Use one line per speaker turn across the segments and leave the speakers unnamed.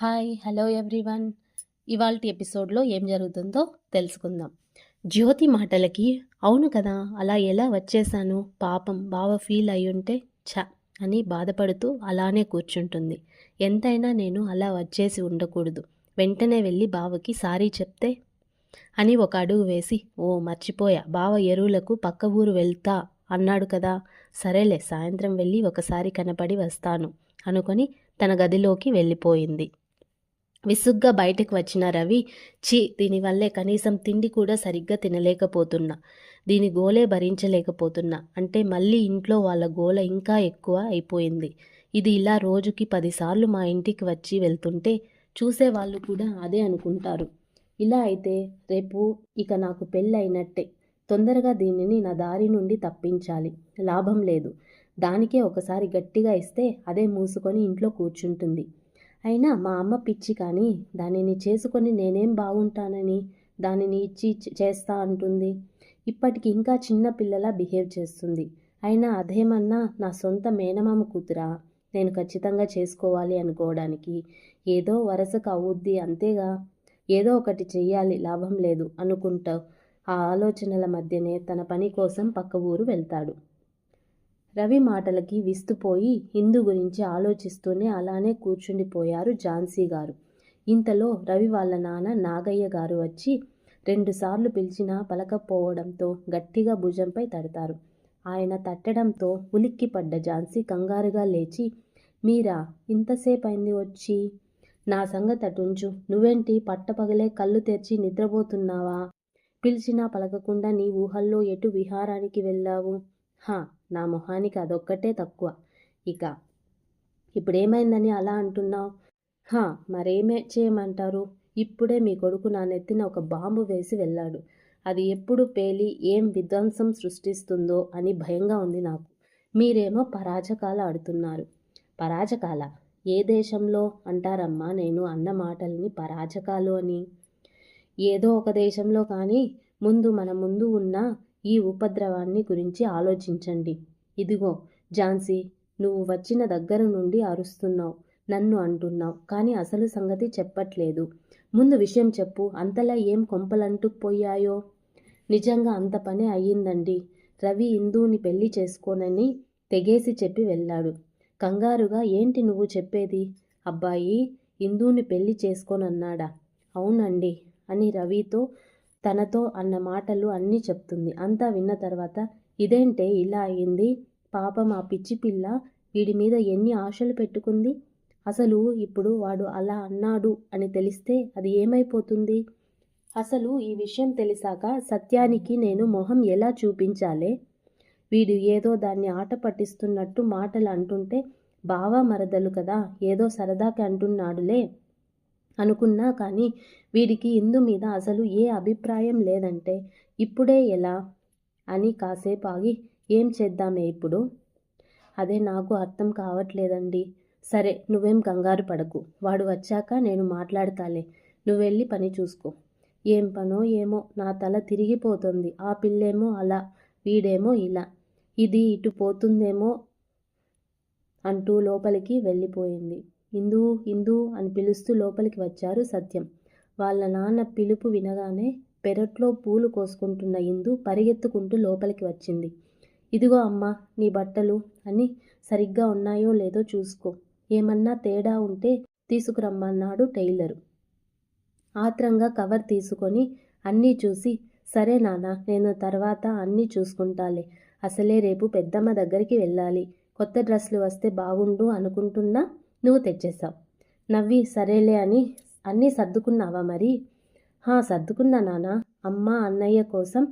Hi hello everyone. ఇవాళ ఎపిసోడ్లో ఏం జరుగుతుందో తెలుసుకుందాం. జ్యోతి మాటలకి అవును కదా అలా ఎలా వచ్చేసాను పాపం బావ ఫీల్ అయ్యుంటే ఛ అని బాధపడుతూ అలానే కూర్చుంటుంది. ఎంతైనా నేను అలా వచ్చేసి ఉండకూడదు. వెంటనే వెళ్ళి బావకి సారీ చెప్తే అని ఒక అడుగు వేసి ఓ మర్చిపోయా. బావ ఎరువులకు పక్క ఊరు వెళ్తా అన్నాడు కదా. సరేలే సాయంత్రం వెళ్ళి ఒకసారి కనపడి వస్తాను అనుకొని తన గదిలోకి వెళ్ళిపోయింది. విసుగ్గా బయటకు వచ్చిన రవి ఛీ దీనివల్లే కనీసం తిండి కూడా సరిగ్గా తినలేకపోతున్నా. దీని గోలే భరించలేకపోతున్నా. అంటే మళ్ళీ ఇంట్లో వాళ్ళ గోల ఇంకా ఎక్కువ అయిపోయింది. ఇది ఇలా రోజుకి పదిసార్లు మా ఇంటికి వచ్చి వెళ్తుంటే చూసే వాళ్ళు కూడా అదే అనుకుంటారు. ఇలా అయితే రేపు ఇక నాకు పెళ్ళైనట్టే తొందరగా దీనిని నా దారి నుండి తప్పించాలి. లాభం లేదు. దానికే ఒకసారి గట్టిగా ఇస్తే అదే మూసుకొని ఇంట్లో కూర్చుంటుంది. అయినా మా అమ్మ పిచ్చి కానీ దానిని చేసుకొని నేనేం బాగుంటానని దానిని ఇచ్చి చేస్తా అంటుంది. ఇప్పటికి ఇంకా చిన్న పిల్లలా బిహేవ్ చేస్తుంది. అయినా అదేమన్నా నా సొంత మేనమామ కూతురా? నేను ఖచ్చితంగా చేసుకోవాలి అనుకోవడానికి. ఏదో వరసకు అవుద్ది అంతేగా. ఏదో ఒకటి చెయ్యాలి లాభం లేదు అనుకుంటూ ఆ ఆలోచనల మధ్యనే తన పని కోసం పక్క ఊరు వెళ్తాడు. రవి మాటలకి విస్తుపోయి హిందూ గురించి ఆలోచిస్తూనే అలానే కూర్చుండిపోయారు ఝాన్సీ గారు. ఇంతలో రవి వాళ్ళ నాన్న నాగయ్య గారు వచ్చి రెండుసార్లు పిలిచినా పలకపోవడంతో గట్టిగా భుజంపై తడతారు. ఆయన తట్టడంతో ఉలిక్కిపడ్డ ఝాన్సీ కంగారుగా లేచి మీరా ఇంతసేపు అయింది వచ్చి? నా సంగతి అటుంచు. నువ్వేంటి పట్టపగలే కళ్ళు తెరిచి నిద్రపోతున్నావా? పిలిచినా పలకకుండా నీ ఊహల్లో ఎటు విహారానికి వెళ్ళావు? హా నా మొహానికి అదొక్కటే తక్కువ. ఇక ఇప్పుడేమైందని అలా అంటున్నావు? హా మరేమే చేయమంటారు? ఇప్పుడే మీ కొడుకు నా నెత్తిన ఒక బాంబు వేసి వెళ్ళాడు. అది ఎప్పుడు పేలి ఏం విధ్వంసం సృష్టిస్తుందో అని భయంగా ఉంది నాకు. మీరేమో పరాజకాల ఆడుతున్నారు. పరాజకాల? ఏ దేశంలో? అంటారమ్మా నేను అన్న మాటల్ని పరాజకాలు అని. ఏదో ఒక దేశంలో కానీ ముందు మన ముందు ఉన్న ఈ ఉపద్రవాన్ని గురించి ఆలోచించండి. ఇదిగో ఝాన్సీ నువ్వు వచ్చిన దగ్గర నుండి అరుస్తున్నావు నన్ను అంటున్నావు కానీ అసలు సంగతి చెప్పట్లేదు. ముందు విషయం చెప్పు అంతలా ఏం కొంపలంటుకుపోయాయో నిజంగా అంత పని అయ్యిందండి. రవి ఇందుని పెళ్ళి చేసుకోనని తెగేసి చెప్పి వెళ్ళాడు. కంగారుగా ఏంటి నువ్వు చెప్పేది? అబ్బాయి ఇందుని పెళ్ళి చేసుకోనన్నాడా? అవునండి అని రవితో తనతో అన్న మాటలు అన్నీ చెప్తుంది. అంతా విన్న తర్వాత ఇదేంటే ఇలా అయింది? పాపం ఆ పిచ్చి పిల్ల వీడి మీద ఎన్ని ఆశలు పెట్టుకుంది? అసలు ఇప్పుడు వాడు అలా అన్నాడు అని తెలిస్తే అది ఏమైపోతుంది? అసలు ఈ విషయం తెలిసాక సత్యానికి నేను మొహం ఎలా చూపించాలే? వీడు ఏదో దాన్ని ఆట పట్టిస్తున్నట్టు మాటలు అంటుంటే బావా మరదలు కదా ఏదో సరదాకి అంటున్నాడులే. అనుకున్నా కానీ వీడికి ఇందు మీద అసలు ఏ అభిప్రాయం లేదంటే ఇప్పుడే ఎలా అని కాసేపు ఆగి ఏం చేద్దామే ఇప్పుడు అదే నాకు అర్థం కావట్లేదండి. సరే నువ్వేం కంగారు పడకు. వాడు వచ్చాక నేను మాట్లాడతాలే. నువ్వెళ్ళి పని చూసుకో ఏం పనో ఏమో? నా తల తిరిగిపోతుంది. ఆ పిల్లేమో అలా వీడేమో ఇలా. ఇది ఇటు పోతుందేమో అంటూ లోపలికి వెళ్ళిపోయింది. ఇందు ఇందు అని పిలుస్తూ లోపలికి వచ్చారు సత్యం. వాళ్ళ నాన్న పిలుపు వినగానే పెరట్లో పూలు కోసుకుంటున్న ఇందు పరిగెత్తుకుంటూ లోపలికి వచ్చింది. ఇదిగో అమ్మా నీ బట్టలు అని సరిగ్గా ఉన్నాయో లేదో చూసుకో. ఏమన్నా తేడా ఉంటే తీసుకురమ్మన్నాడు టైలరు. ఆత్రంగా కవర్ తీసుకొని అన్నీ చూసి సరే నాన్న నేను తర్వాత అన్నీ చూసుకుంటాలే. అసలే రేపు పెద్దమ్మ దగ్గరికి వెళ్ళాలి. కొత్త డ్రెస్సులు వస్తే బాగుండు అనుకుంటున్నా? నువ్వు తెచ్చేసావు నవ్వి సరేలే అని అన్నీ సర్దుకున్నావా మరి? హా సర్దుకున్నా నాన్న. అమ్మ అన్నయ్య కోసం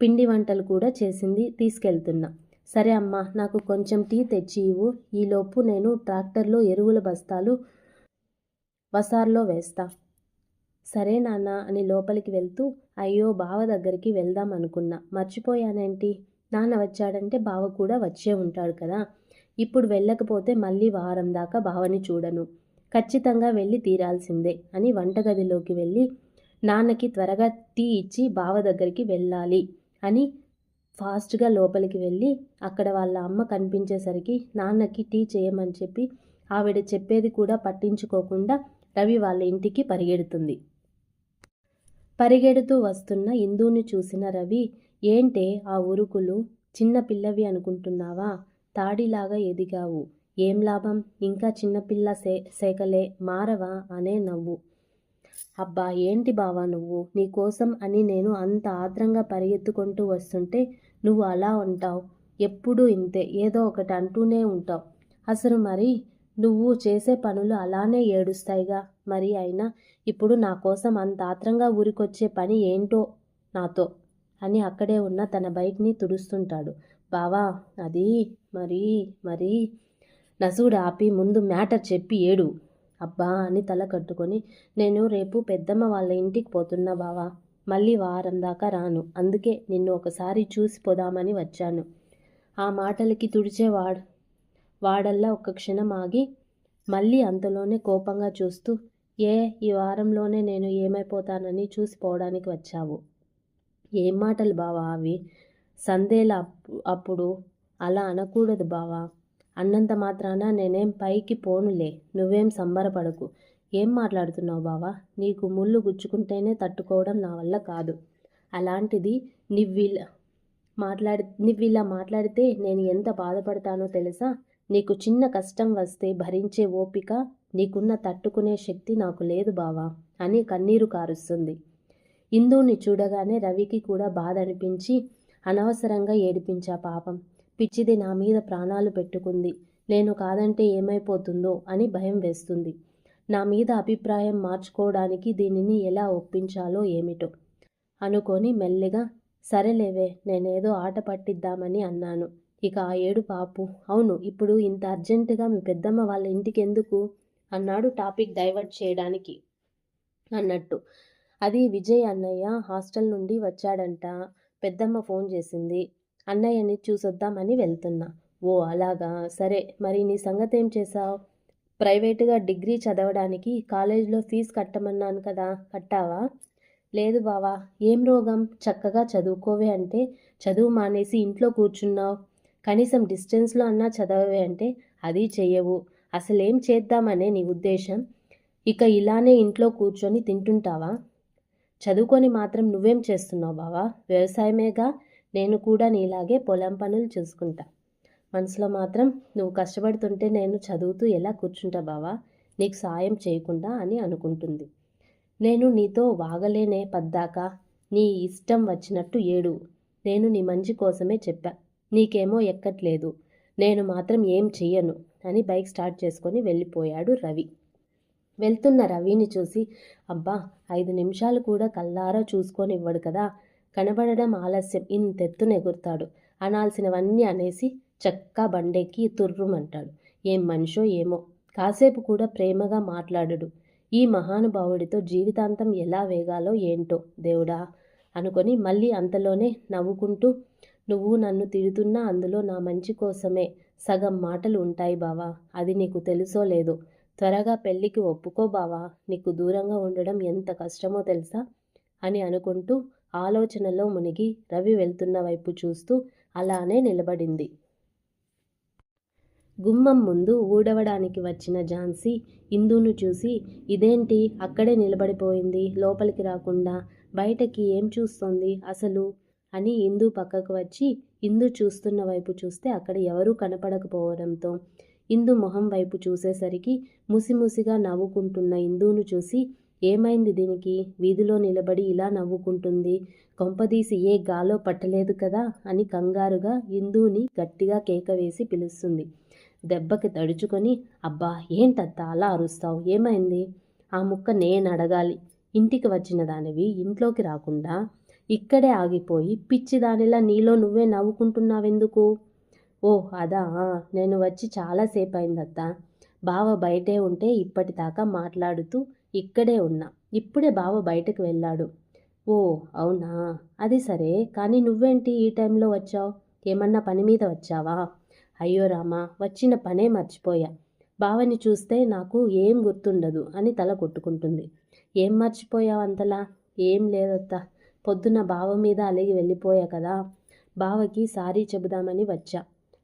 పిండి వంటలు కూడా చేసింది తీసుకెళ్తున్నా. సరే అమ్మా నాకు కొంచెం టీ తెచ్చి ఇవ్వు. ఈలోపు నేను ట్రాక్టర్లో ఎరువుల బస్తాలు వసార్లో వేస్తా. సరే నాన్న అని లోపలికి వెళ్తూ అయ్యో బావ దగ్గరికి వెళ్దాం అనుకున్నా. మర్చిపోయానేంటి? నాన్న వచ్చాడంటే బావ కూడా వచ్చే ఉంటాడు కదా. ఇప్పుడు వెళ్ళకపోతే మళ్ళీ వారం దాకా బావని చూడను. ఖచ్చితంగా వెళ్ళి తీరాల్సిందే అని వంటగదిలోకి వెళ్ళి నాన్నకి త్వరగా టీ ఇచ్చి బావ దగ్గరికి వెళ్ళాలి అని ఫాస్ట్గా లోపలికి వెళ్ళి అక్కడ వాళ్ళ అమ్మ కనిపించేసరికి నాన్నకి టీ చేయమని చెప్పి ఆవిడ చెప్పేది కూడా పట్టించుకోకుండా రవి వాళ్ళ ఇంటికి పరిగెడుతుంది. పరిగెడుతూ వస్తున్న ఇందుని చూసిన రవి ఏంటే ఆ ఉరుకులు? చిన్న పిల్లవి అనుకుంటున్నావా? తాడిలాగా ఎదిగావు. ఏం లాభం? ఇంకా చిన్నపిల్ల సే సేకలే మారవా? అనే నవ్వు. అబ్బా ఏంటి బావా నువ్వు? నీకోసం అని నేను అంత ఆత్రంగా పరిగెత్తుకుంటూ వస్తుంటే నువ్వు అలా ఉంటావు ఎప్పుడూ ఇంతే. ఏదో ఒకటి అంటూనే ఉంటావు. అసలు మరి నువ్వు చేసే పనులు అలానే ఏడుస్తాయిగా? మరి అయినా ఇప్పుడు నా కోసం అంత ఆత్రంగా ఊరికొచ్చే పని ఏంటో నాతో? అని అక్కడే ఉన్న తన బైక్ని తుడుస్తుంటాడు. బావా అది మరి మరి. నసుగుడు ఆపి ముందు మ్యాటర్ చెప్పి ఏడు. అబ్బా అని తల కట్టుకొని నేను రేపు పెద్దమ్మ వాళ్ళ ఇంటికి పోతున్నా బావా. మళ్ళీ వారం దాకా రాను. అందుకే నిన్ను ఒకసారి చూసిపోదామని వచ్చాను. ఆ మాటలకి తుడిచేవాడు వాడల్లా ఒక్క క్షణం ఆగి మళ్ళీ అంతలోనే కోపంగా చూస్తూ ఏ ఈ వారంలోనే నేను ఏమైపోతానని చూసిపోవడానికి వచ్చావు. ఏం మాటలు బావా అవి? సందేల అప్పుడు అలా అనకూడదు బావా. అన్నంత మాత్రాన నేనేం పైకి పోనులే. నువ్వేం సంబరపడకు. ఏం మాట్లాడుతున్నావు బావా? నీకు ముళ్ళు గుచ్చుకుంటేనే తట్టుకోవడం నా వల్ల కాదు. అలాంటిది నువ్విలా మాట్లాడి నువ్విలా మాట్లాడితే నేను ఎంత బాధపడతానో తెలుసా? నీకు చిన్న కష్టం వస్తే భరించే ఓపిక నీకున్న తట్టుకునే శక్తి నాకు లేదు బావా అని కన్నీరు కారుస్తుంది. ఇందుని చూడగానే రవికి కూడా బాధ అనిపించి అనవసరంగా ఏడిపించా పాపం. పిచ్చిది నా మీద ప్రాణాలు పెట్టుకుంది. నేను కాదంటే ఏమైపోతుందో అని భయం వేస్తుంది. నా మీద అభిప్రాయం మార్చుకోవడానికి దీనిని ఎలా ఒప్పించాలో ఏమిటో అనుకొని మెల్లిగా సరేలేవే నేనేదో ఆట పట్టిద్దామని అన్నాను. ఇక ఆ ఏడు పాపు అవును ఇప్పుడు ఇంత అర్జెంటుగా మీ పెద్దమ్మ వాళ్ళ ఇంటికి ఎందుకు అన్నాడు టాపిక్ డైవర్ట్ చేయడానికి అన్నట్టు. అది విజయ్ అన్నయ్య హాస్టల్ నుండి వచ్చాడంట. పెద్దమ్మ ఫోన్ చేసింది. అన్నయ్యని చూసొద్దామని వెళ్తున్నా. ఓ అలాగా? సరే మరి నీ సంగతి ఏం చేశావు? ప్రైవేటుగా డిగ్రీ చదవడానికి కాలేజీలో ఫీజు కట్టమన్నాను కదా కట్టావా? లేదు బావా ఏం రోగం? చక్కగా చదువుకోవే అంటే చదువు మానేసి ఇంట్లో కూర్చున్నావు. కనీసం డిస్టెన్స్లో అన్నా చదవవే అంటే అది చెయ్యవు. అసలేం చేద్దామనే నీ ఉద్దేశం? ఇక ఇలానే ఇంట్లో కూర్చొని తింటుంటావా? చదువుకొని మాత్రం నువ్వేం చేస్తున్నావు బావా? వ్యవసాయమేగా? నేను కూడా నీలాగే పొలం పనులు చూసుకుంటా. మనసులో మాత్రం నువ్వు కష్టపడుతుంటే నేను చదువుతూ ఎలా కూర్చుంటా బావా? నీకు సాయం చేయకుండా అని అనుకుంటుంది. నేను నీతో వాగలేనే పద్దాక నీ ఇష్టం వచ్చినట్టు ఏడు. నేను నీ మంచి కోసమే చెప్పా. నీకేమో ఎక్కట్లేదు. నేను మాత్రం ఏం చెయ్యను అని బైక్ స్టార్ట్ చేసుకొని వెళ్ళిపోయాడు రవి. వెళ్తున్న రవిని చూసి అబ్బా ఐదు నిమిషాలు కూడా కల్లారా చూసుకొని ఇవ్వడు కదా. కనబడడం ఆలస్యం. ఇంతెత్తున ఎగురుతాడు. అనాల్సినవన్నీ అనేసి చక్కా బండెక్కి తుర్రుమంటాడు. ఏం మనిషో ఏమో. కాసేపు కూడా ప్రేమగా మాట్లాడడు. ఈ మహానుభావుడితో జీవితాంతం ఎలా వేగాలో ఏంటో దేవుడా అనుకొని మళ్ళీ అంతలోనే నవ్వుకుంటూ నువ్వు నన్ను తిడుతున్నా అందులో నా మంచి కోసమే సగం మాటలు ఉంటాయి బావా. అది నీకు తెలుసో లేదో? త్వరగా పెళ్ళికి ఒప్పుకో బావా. నీకు దూరంగా ఉండడం ఎంత కష్టమో తెలుసా? అని అనుకుంటూ ఆలోచనలో మునిగి రవి వెళ్తున్న వైపు చూస్తూ అలానే నిలబడింది. గుమ్మం ముందు ఊడవడానికి వచ్చిన ఝాన్సీ ఇందును చూసి ఇదేంటి? అక్కడే నిలబడిపోయింది లోపలికి రాకుండా బయటకి ఏం చూస్తోంది అసలు? అని ఇందు పక్కకు వచ్చి ఇందు చూస్తున్న వైపు చూస్తే అక్కడ ఎవరూ కనపడకపోవడంతో ఇందు మొహం వైపు చూసేసరికి ముసిముసిగా నవ్వుకుంటున్న ఇందును చూసి ఏమైంది దీనికి? వీధిలో నిలబడి ఇలా నవ్వుకుంటుంది. కొంపదీసి ఏ గాలో పట్టలేదు కదా? అని కంగారుగా ఇందుని గట్టిగా కేక వేసి పిలుస్తుంది. దెబ్బకి తడుచుకొని అబ్బా ఏంటత్తా అలా అరుస్తావు? ఏమైంది? ఆ ముక్క నేను అడగాలి ఇంటికి వచ్చిన దానివి ఇంట్లోకి రాకుండా ఇక్కడే ఆగిపోయి పిచ్చి దానిలా నీలో నువ్వే నవ్వుకుంటున్నావెందుకు? ఓ అదా నేను వచ్చి చాలాసేపు అయిందత్తా బావ బయటే ఉంటే ఇప్పటిదాకా మాట్లాడుతూ ఇక్కడే ఉన్నా. ఇప్పుడే బావ బయటకు వెళ్ళాడు. ఓ అవునా? అది సరే. కానీ నువ్వేంటి ఈ టైంలో వచ్చావు? ఏమన్నా పని మీద వచ్చావా? అయ్యో రామా వచ్చిన పనే మర్చిపోయా. బావని చూస్తే నాకు ఏం గుర్తుండదు అని తల కొట్టుకుంటుంది. ఏం మర్చిపోయావు అంతలా? ఏం లేదత్తా. పొద్దున బావ మీద అలిగి వెళ్ళిపోయా కదా. బావకి సారీ చెబుదామని వచ్చా.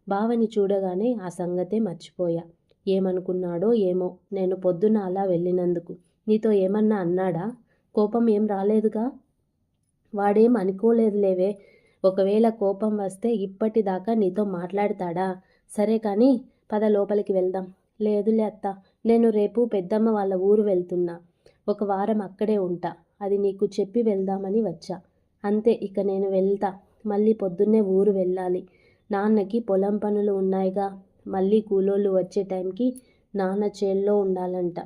బావని చూడగానే ఆ సంగతే మర్చిపోయా. ఏమనుకున్నాడో ఏమో. నేను పొద్దున అలా వెళ్ళినందుకు. నీతో ఏమన్నా అన్నాడా? కోపం ఏం రాలేదుగా? వాడేం అనుకోలేదులేవే. ఒకవేళ కోపం వస్తే ఇప్పటిదాకా నీతో మాట్లాడతాడా? సరే కానీ పద లోపలికి వెళ్దాం. లేదులే అత్త నేను రేపు పెద్దమ్మ వాళ్ళ ఊరు వెళ్తున్నా. ఒక వారం అక్కడే ఉంటా. అది నీకు చెప్పి వెళ్దామని వచ్చా. అంతే ఇక నేను వెళ్తా. మళ్ళీ పొద్దున్నే ఊరు వెళ్ళాలి. నాన్నకి పొలం పనులు ఉన్నాయిగా. మళ్ళీ కూలోళ్ళు వచ్చే టైంకి నాన్న చేల్లో ఉండాలంట.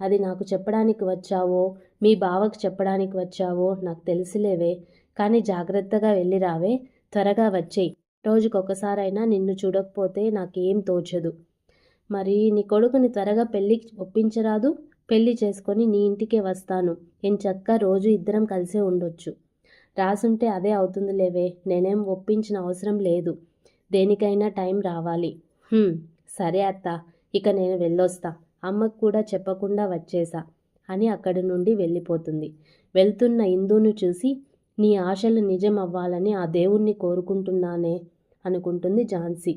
అది నాకు చెప్పడానికి వచ్చావో మీ బావకు చెప్పడానికి వచ్చావో నాకు తెలిసిలేవే. కానీ జాగ్రత్తగా వెళ్ళి రావే త్వరగా వచ్చేయి. రోజుకొకసారైనా నిన్ను చూడకపోతే నాకేం తోచదు. మరి నీ కొడుకుని త్వరగా పెళ్ళి ఒప్పించరాదు? పెళ్ళి చేసుకొని నీ ఇంటికే వస్తాను. ఎంచక్క రోజు ఇద్దరం కలిసే ఉండొచ్చు. రాసుంటే అదే అవుతుంది లేవే నేనేం ఒప్పించిన అవసరం లేదు. దేనికైనా టైం రావాలి. సరే అత్త ఇక నేను వెళ్ళొస్తా. అమ్మకు కూడా చెప్పకుండా వచ్చేసా అని అక్కడి నుండి వెళ్ళిపోతుంది. వెళ్తున్న ఇందును చూసి నీ ఆశలు నిజం అవ్వాలని ఆ దేవుణ్ణి కోరుకుంటున్నానే అనుకుంటుంది ఝాన్సీ.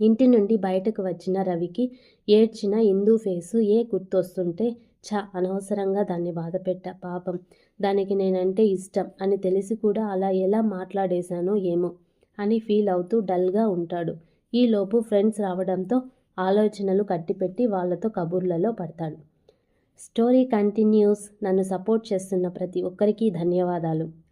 ఇంటి నుండి బయటకు వచ్చిన రవికి ఏడ్చిన ఇందు ఫేసు ఏ గుర్తొస్తుంటే ఛ అనవసరంగా దాన్ని బాధపెట్ట పాపం. దానికి నేనంటే ఇష్టం అని తెలిసి కూడా అలా ఎలా మాట్లాడేశానో ఏమో అని ఫీల్ అవుతూ డల్గా ఉంటాడు. ఈలోపు ఫ్రెండ్స్ రావడంతో ఆలోచనలు కట్టిపెట్టి వాళ్ళతో కబుర్లలో పడతాడు. స్టోరీ కంటిన్యూస్ నన్ను సపోర్ట్ చేస్తున్న ప్రతి ఒక్కరికి ధన్యవాదాలు.